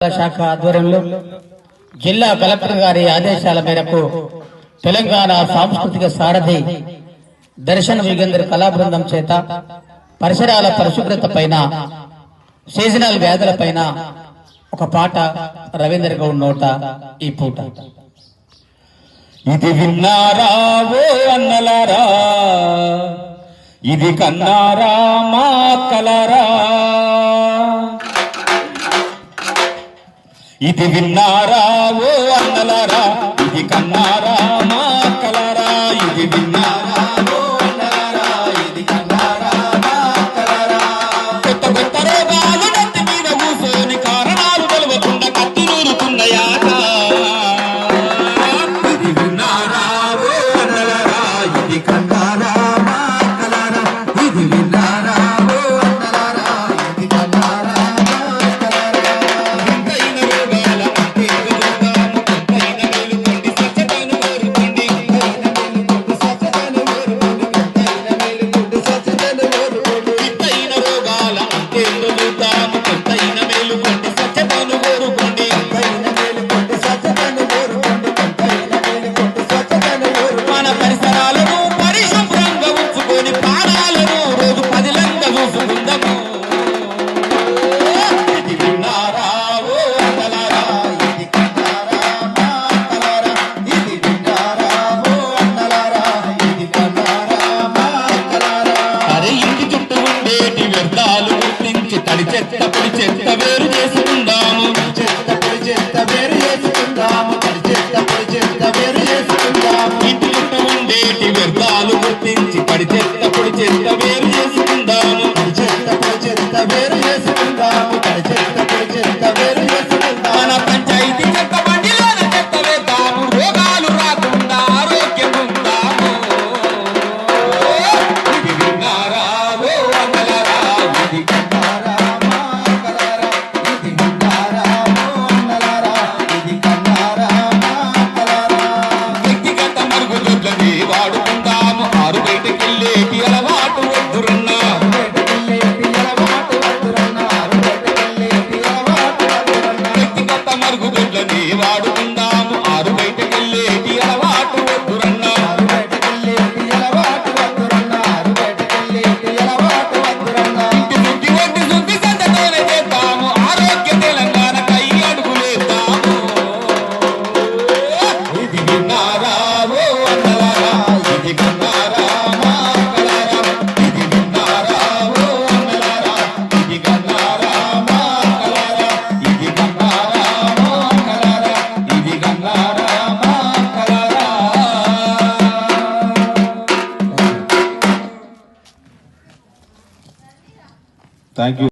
శాఖ ఆధ్వర్యంలో జిల్లా కలెక్టర్ గారి ఆదేశాల మేరకు తెలంగాణ సాంస్కృతిక సారథి దర్శన్ యుగేంద్ర కళా బృందం చేత పరిసరాల పరిశుభ్రత పైన సీజనల్ వ్యాధుల పైన ఒక పాట రవీంద్ర గౌడ్ నోట ఈ పూట. ఇది విన్నారా ఓ అన్నలారా? ఇది కన్నారా మా కలరా? ఇది విన్నారా ఓ అన్నలారా ఇది కన్నారా మా కలరా? ఇది విన్నారా? వ్యర్థాలు గుర్తించి తడి చెత్త పొడి చెత్త వేరు చేసుకుందాము. చెత్త పొడి చెత్త వేరు చేసుకుందాము తడి చెత్త పొడి చెత్త వేరు చేసుకుందాము ఇంటి చుట్టూ ఉండేటి వ్యర్థాలు గుర్తించి తడి చెత్త పొడి చెత్త వేరు చేసుకుందాము. తడి చెత్త పొడి చెత్త వేరు చేసుకుందాము తడి చెత్త